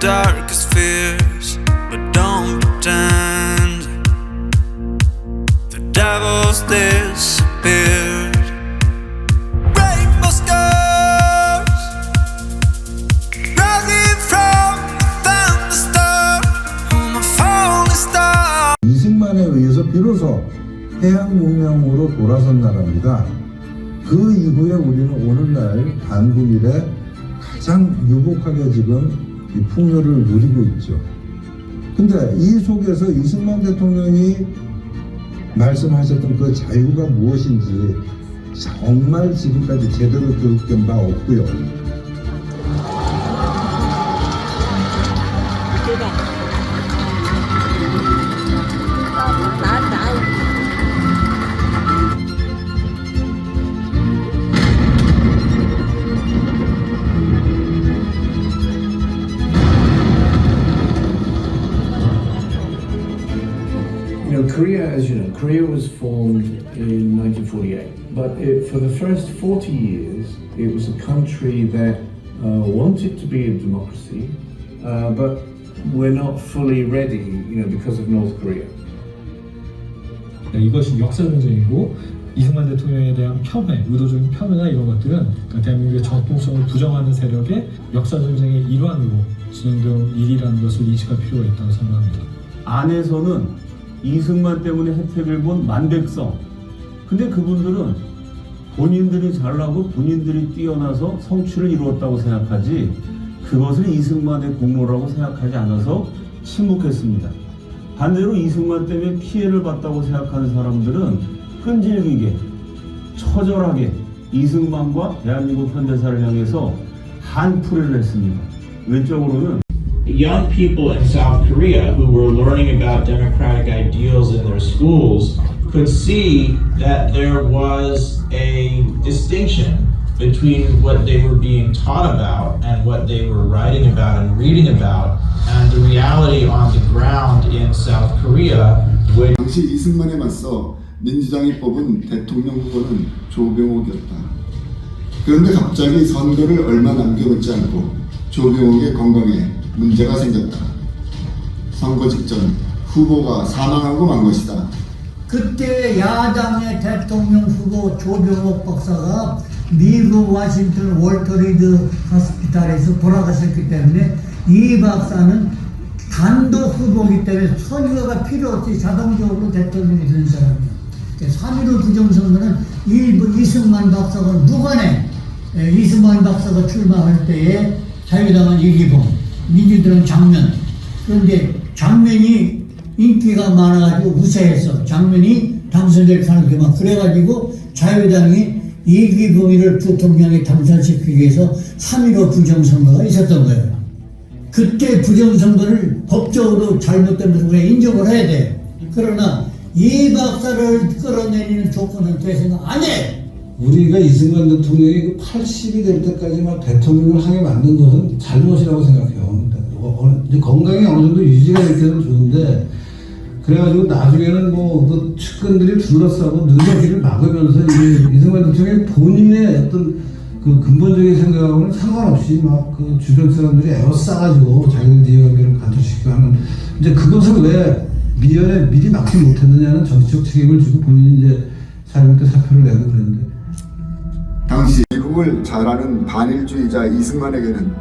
darkest fears, but don't pretend the devil's disappeared. Rainbow scars rising from the thunderstorm. I'm a falling star. 이승만에 의해서 비로소 해양 문명으로 돌아선 나라입니다. 그 이후에 우리는 오늘날 반군 이래 가장 유복하게 지금 이 풍요를 누리고 있죠. 근데 이 속에서 이승만 대통령이 말씀하셨던 그 자유가 무엇인지 정말 지금까지 제대로 교육된 바 없고요. Korea, as you know, Korea was formed in 1948, but it, for the first 40 years, it was a country that uh, wanted to be a democracy, uh, but we're not fully ready, you know, because of North Korea. 네, 이것이 역사 전쟁이고 이승만 대통령에 대한 폄훼, 의도적인 폄훼나 이런 것들은 그러니까 대한민국의 정통성을 부정하는 세력의 역사 전쟁의 일환으로 진행된 일이라는 것을 인식할 필요가 있다고 생각합니다. 안에서는 이승만 때문에 혜택을 본 만백성. 근데 그분들은 본인들이 잘나고 본인들이 뛰어나서 성취를 이루었다고 생각하지 그것을 이승만의 공로라고 생각하지 않아서 침묵했습니다. 반대로 이승만 때문에 피해를 봤다고 생각하는 사람들은 끈질기게 처절하게 이승만과 대한민국 현대사를 향해서 한풀이를 했습니다. 외적으로는 young people in South Korea who were learning about democratic ideals in their schools could see that there was a distinction between what they were being taught about and what they were writing about and reading about and the reality on the ground in South Korea which 당시 이승만에 맞서 민주당이 뽑은 대통령 후보는 조병옥이었다. 그런데 갑자기 선거를 얼마 남겨놓지 않고 조병옥의 건강에 문제가 생겼다. 선거 직전 후보가 사망하고 만 것이다. 그때 야당의 대통령 후보 조병옥 박사가 미국 워싱턴 월터 리드 호스피탈에서 돌아가셨기 때문에 이 박사는 단독 후보이기 때문에 선거가 필요 없이 자동적으로 대통령이 되는 사람이에요. 3.15 부정선거는 일부 이승만 박사가 누가네 에, 이승만 박사가 출마할 때에 자유당은 이기봉, 민주당은 장면. 그런데 장면이 인기가 많아가지고 우세해서 장면이 당선될 가능성이 많 그래가지고 자유당이 이기봉이를 부통령에 당선시키기 위해서 3.15 부정선거가 있었던 거예요. 그때 부정선거를 법적으로 잘못된 것을 우리가 인정을 해야 돼요. 그러나 이 박사를 끌어내리는 조건은 돼서는 안 돼! 우리가 이승만 대통령이 그 80이 될 때까지 막 대통령을 하게 만든 것은 잘못이라고 생각해요. 어, 어, 이제 건강이 어느 정도 유지가 될 때는 좋은데 그래가지고 나중에는 뭐그 측근들이 둘러싸고 눈높이를 막으면서 이승만 대통령이 본인의 어떤 그 근본적인 생각하고는 상관없이 막 그 주변 사람들이 에워싸가지고 자기들 이해관계를 관철시키고 하는 이제 그것을 왜 미연에 미리 막지 못했느냐는 정치적 책임을 지고 본인이 이제 때 사표를 내고 그랬는데 당시 미국을 잘 아는 반일주의자 이승만에게는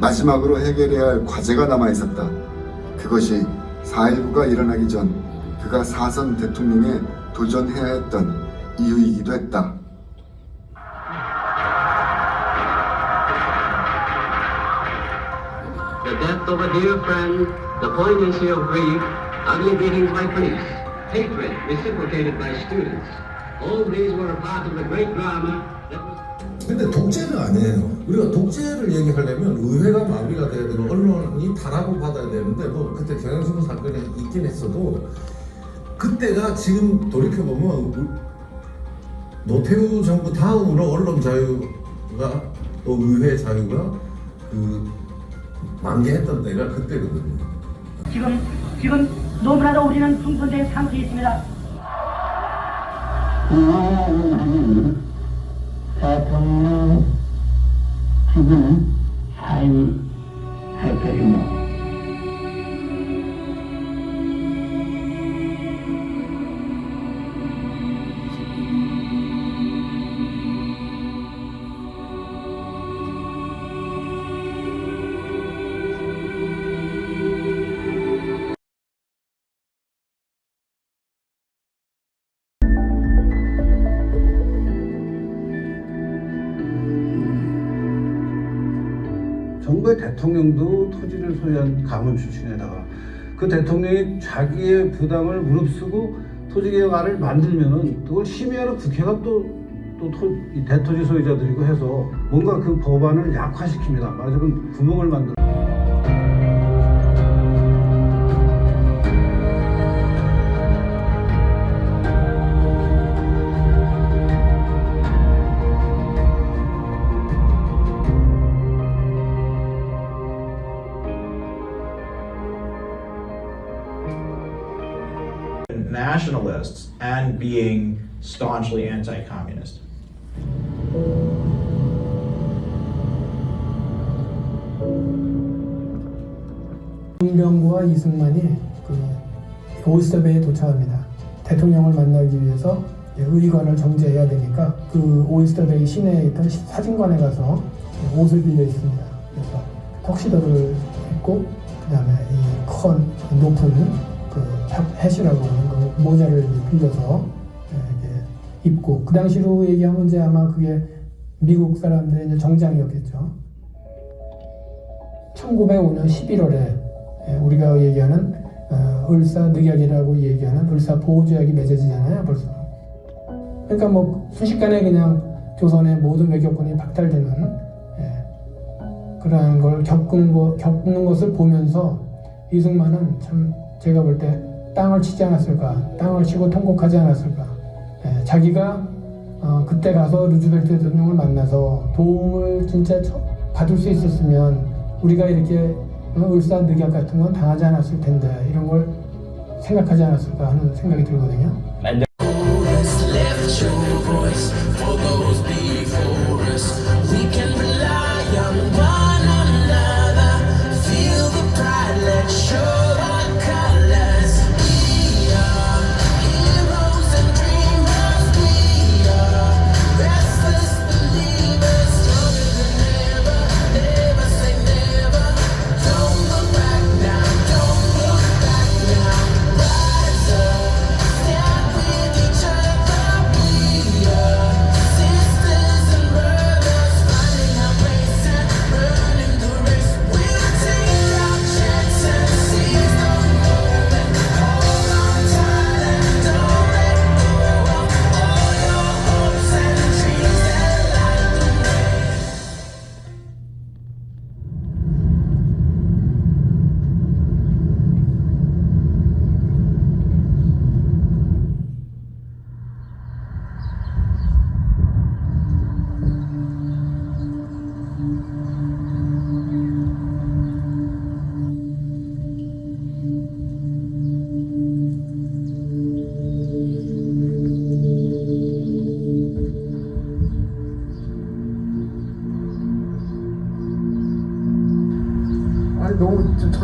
마지막으로 해결해야 할 과제가 남아 있었다. 그것이 4.19가 일어나기 전 그가 사선 대통령에 도전해야 했던 이유이기도 했다. 근데 독재는 아니에요. 우리가 독재를 얘기하려면 의회가 마비가 돼야 되고 언론이 단합을 받아야 되는데 뭐 그때 경향신문 사건이 있긴 했어도 그때가 지금 돌이켜 보면 노태우 정부 다음으로 언론 자유가 또 의회 자유가 그 만개했던 때가 그때거든요. 지금 지금 너무나도 우리는 충분된 상태에 있습니다. 대통령 기분은 대통령도 토지를 소유한 가문 출신에다가 그 대통령이 자기의 부담을 무릅쓰고 토지개혁안을 만들면은 그걸 심의하러 국회가 또, 또 토, 이 대토지 소유자들이고 해서 뭔가 그 법안을 약화시킵니다. 말하자면 구멍을 만들어. Being staunchly anti-communist. 문병구와 이승만이 그 오이스터베이에 도착합니다. 대통령을 만나기 위해서 의관을 정제해야 되니까 그 오이스터베이 시내에 있던 사진관에 가서 옷을 빌려 있습니다. 그래서 턱시도를 입고 그다음에 이 큰 높은 그 해시라고 모자를 빌려서 이렇게 입고 그 당시로 얘기하면 이제 아마 그게 미국 사람들의 이제 정장이었겠죠. 1905년 11월에 예, 우리가 얘기하는 어, 을사늑약이라고 얘기하는 을사 보호조약이 맺어지잖아요, 벌써. 그러니까 뭐 순식간에 그냥 조선의 모든 외교권이 박탈되는 예, 그러한 걸 겪은 거, 겪는 것을 보면서 이승만은 참 제가 볼때 땅을 치지 않았을까, 땅을 치고 통곡하지 않았을까. 예, 자기가 어, 그때 가서 루즈벨트 대통령을 만나서 도움을 진짜 처- 받을 수 있었으면 우리가 이렇게 어, 을사늑약 같은 건 당하지 않았을 텐데 이런 걸 생각하지 않았을까 하는 생각이 들거든요. 아니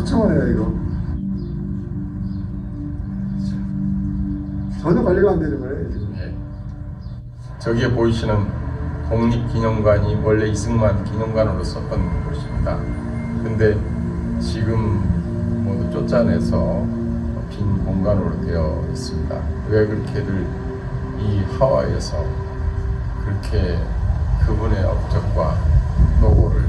처참하네요 이거. 전혀 관리가 안 되는 거예요 지금. 저기에 보이시는 국립기념관이 원래 이승만 기념관으로 썼던 곳입니다. 근데 지금 모두 쫓아내서 빈 공간으로 되어 있습니다. 왜 그렇게들 이 하와이에서 그렇게 그분의 업적과 노고를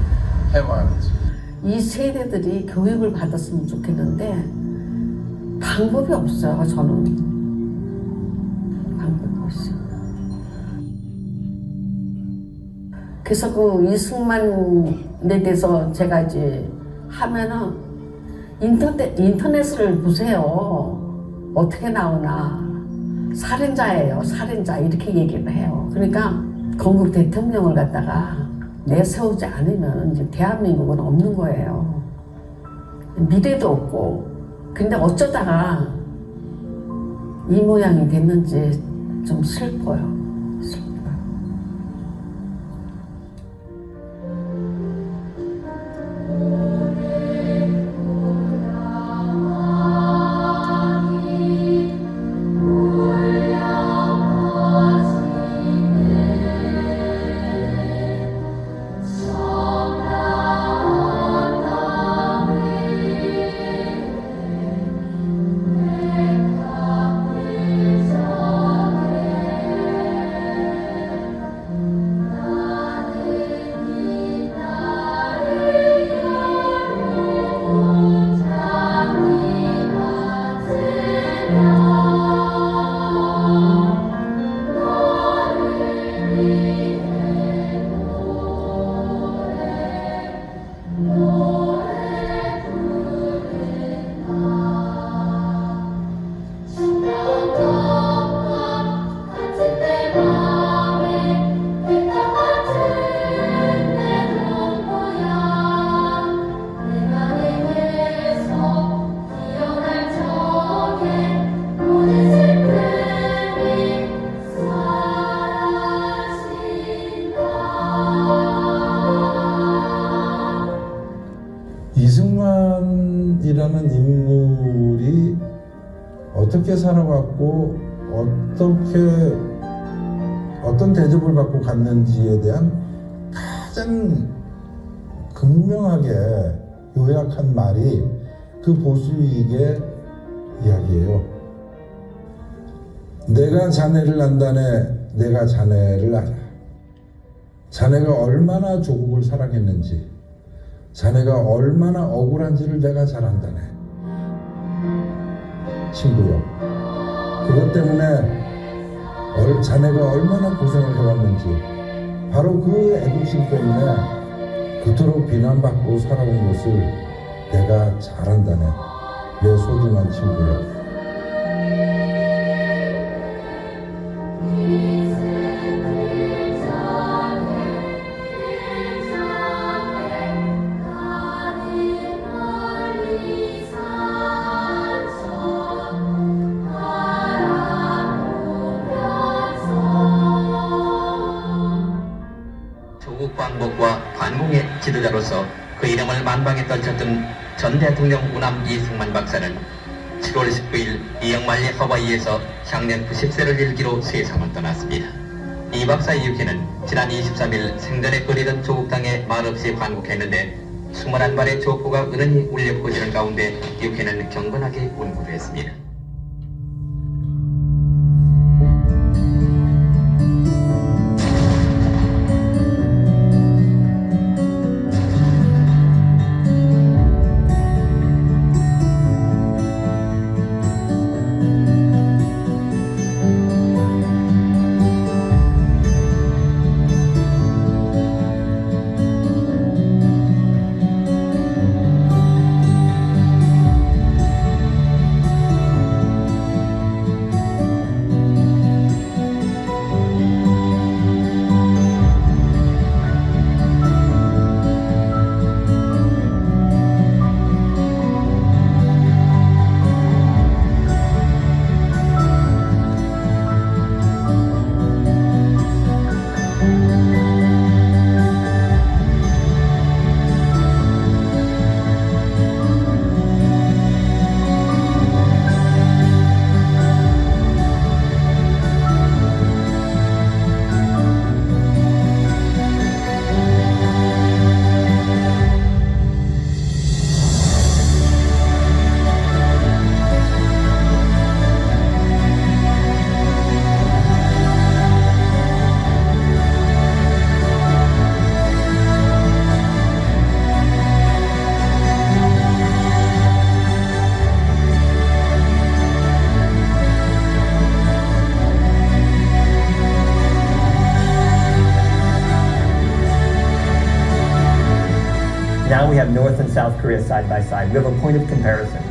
해마하는지 이 세대들이 교육을 받았으면 좋겠는데 방법이 없어요. 저는 방법이 없어요. 그래서 그 이승만에 대해서 제가 이제 하면은 인터넷 인터넷을 보세요. 어떻게 나오나 살인자예요. 살인자 이렇게 얘기를 해요. 그러니까 건국 대통령을 갖다가 내세우지 않으면 이제 대한민국은 없는 거예요. 미래도 없고. 근데 어쩌다가 이 모양이 됐는지 좀 슬퍼요. 받고 갔는지에 대한 가장 극명하게 요약한 말이 그 보수이익의 이야기예요. 내가 자네를 난다네 내가 자네를 알아. 자네가 얼마나 조국을 사랑했는지, 자네가 얼마나 억울한지를 내가 잘 안다네. 친구요. 그것 때문에 얼- 자네가 얼마나 고생을 해왔는지, 바로 그 애국심 때문에 그토록 비난받고 살아온 것을 내가 잘 안다네. 내 소중한 친구요. 대통령 우남 이승만 박사는 7월 19일 이영만리 하와이에서 향년 90세를 일기로 세상을 떠났습니다. 이 박사의 유해는 지난 23일 생전에 그리던 조국 땅에 말없이 반국했는데 21발의 족구가 은은히 울려 퍼지는 가운데 유해는 경건하게 운구를 했습니다. Now we have North and South Korea side by side. We have a point of comparison.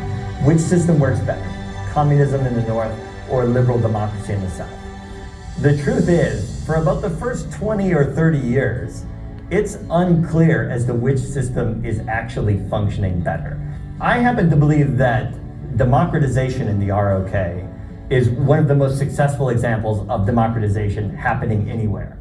Which system works better? Communism in the North or liberal democracy in the South? The truth is, for about the first 20 or 30 years, it's unclear as to which system is actually functioning better. I happen to believe that democratization in the ROK is one of the most successful examples of democratization happening anywhere.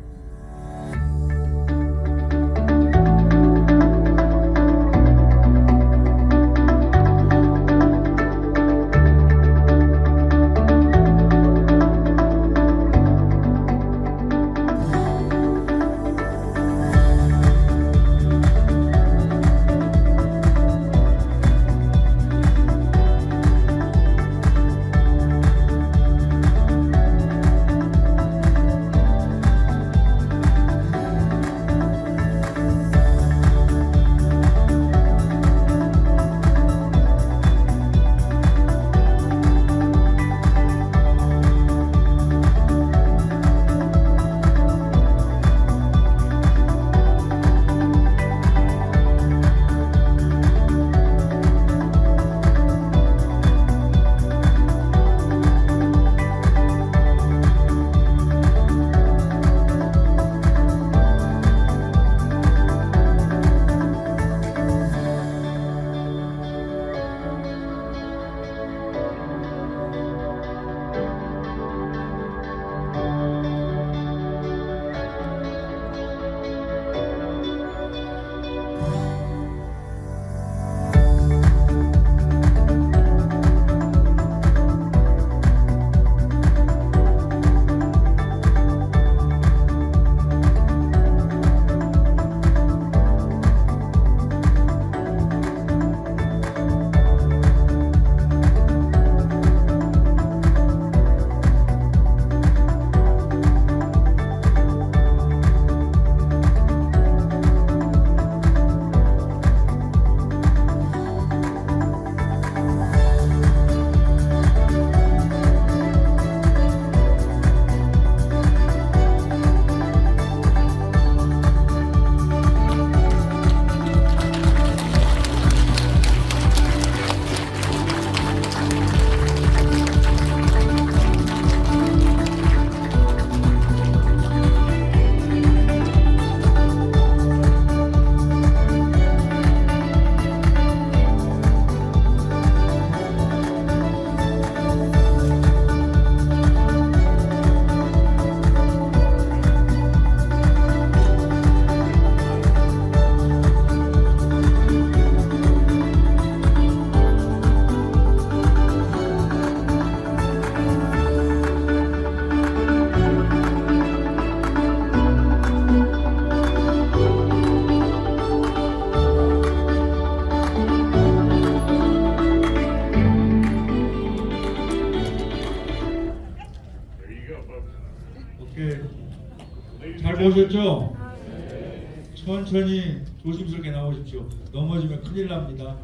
천천히 조심스럽게 나오십시오. 넘어지면 큰일 납니다.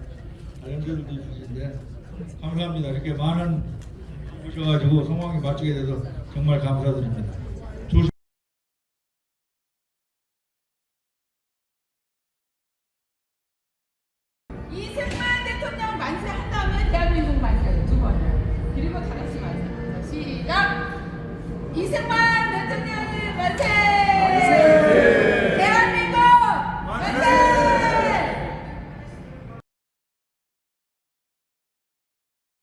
다른 데들도 있으신데 감사합니다. 이렇게 많은 오셔가지고 성황에 맞추게 돼서 정말 감사드립니다.